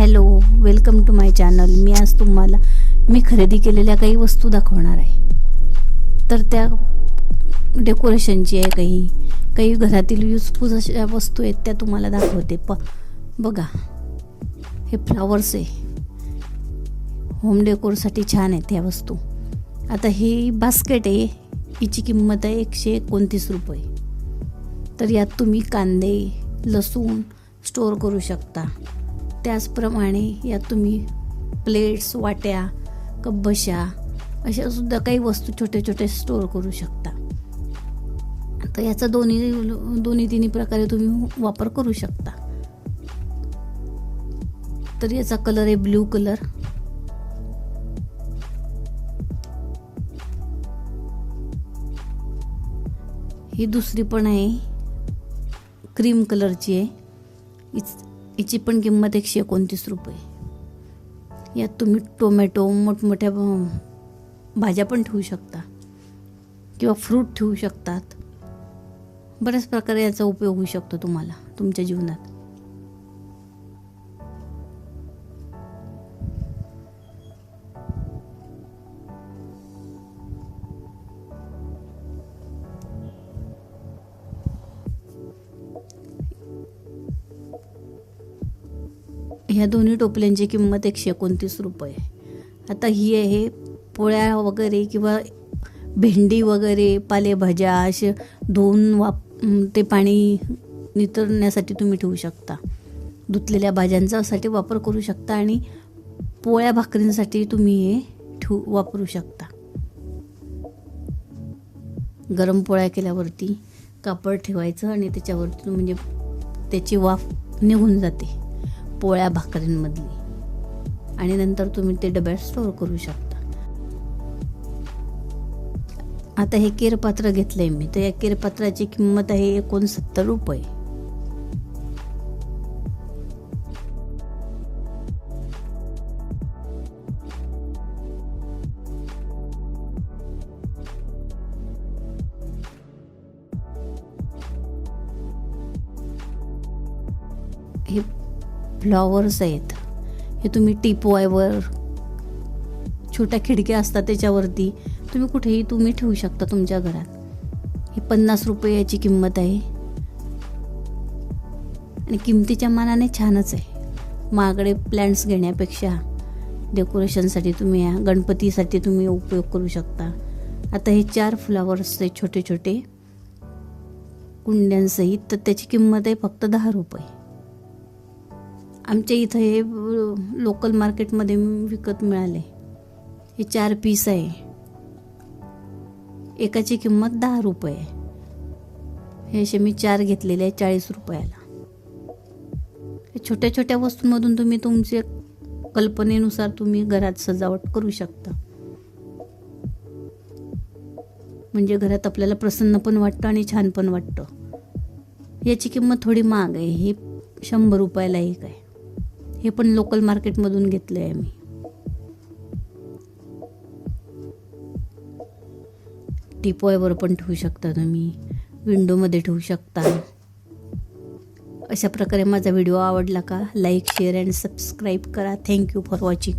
Hello welcome to my channel मी आज तुम्हाला मी खरेदी केलेल्या काही वस्तू दाखवणार आहे. तर त्या डेकोरेशनची आहे काही. काही घरातील युजफुल अशा वस्तू आहेत त्या तुम्हाला दाखवते. प बघा. हे फ्लावर्स आहे. होम डेकोरसाठी छान आहेत ह्या वस्तू. आता ही बास्केट आहे. हिची किंमत आहे एकशे एकोणतीस रुपये. तर यात तुम्ही कांदे लसूण स्टोअर करू शकता. त्याचप्रमाणे यात तुम्ही प्लेट्स वाट्या कब्बशा अशा सुद्धा काही वस्तू छोटे छोटे स्टोअर करू शकता. तर याचा दोन्ही दोन्ही तिन्ही प्रकारे तुम्ही वापर करू शकता. तर याचा कलर आहे ब्ल्यू कलर ही दुसरी पण आहे क्रीम कलरची आहे. याची पण किंमत एकशे एकोणतीस रुपये. यात तुम्ही टोमॅटो मोठमोठ्या भाज्या पण ठेवू शकता. किंवा फ्रूट ठेवू शकतात. बऱ्याच प्रकारे याचा उपयोग होऊ शकतो तुम्हाला तुमच्या जीवनात. ह्या दोन्ही टोपल्यांची किंमत एकशे एकोणतीस रुपये आता ही आहे पोळ्या वगैरे किंवा भेंडी वगैरे पालेभाज्या असे धुवून वाप ते पाणी नितरण्यासाठी तुम्ही ठेवू शकता. धुतलेल्या भाज्यांचा साठी वापर करू शकता आणि पोळ्या भाकरींसाठी तुम्ही हे ठेवू वापरू शकता. गरम पोळ्या केल्यावरती कापड ठेवायचं आणि त्याच्यावरती म्हणजे त्याची वाफ निघून जाते. पोळ्या भाकरींमधली. आणि नंतर तुम्ही ते डब्यात स्टोअर करू शकता. आता हे केरपात्र घेतलंय मी. तर या केरपात्राची किंमत आहे एकोणसत्तर रुपये. हे फ्लॉवर्स आहेत. हे तुम्ही टिपवायवर छोट्या खिडक्या असतात त्याच्यावरती तुम्ही कुठेही तुम्ही ठेवू शकता तुमच्या घरात. ही पन्नास रुपये याची किंमत आहे. आणि किमतीच्या मानाने छानच आहे. महागडे प्लॅन्ट्स घेण्यापेक्षा डेकोरेशनसाठी तुम्ही या गणपतीसाठी तुम्ही उपयोग करू शकता. आता हे चार फ्लावर्सचे छोटे छोटे कुंड्यांसहित तर त्याची किंमत आहे फक्त दहा रुपये. आमच्या इथं हे लोकल मार्केटमध्ये विकत मिळाले. हे चार पीस आहे. एकाची किंमत दहा रुपये आहे. हे असे मी चार घेतलेले आहे चाळीस रुपयाला. हे छोट्या छोट्या वस्तूंमधून तुम्ही तुमच्या कल्पनेनुसार तुम्ही घरात सजावट करू शकता. म्हणजे घरात आपल्याला प्रसन्न पण वाटतं आणि छान पण वाटतं. याची किंमत थोडी महाग आहे. हे शंभर रुपयाला एक आहे. हे पण लोकल मार्केटमधून घेतलं आहे मी टिपॉयवर पण ठेवू शकता तुम्ही. विंडोमध्ये ठेवू शकता. अशा प्रकारे माझा व्हिडिओ आवडला का लाईक शेअर अँड सबस्क्राईब करा. Thank you for watching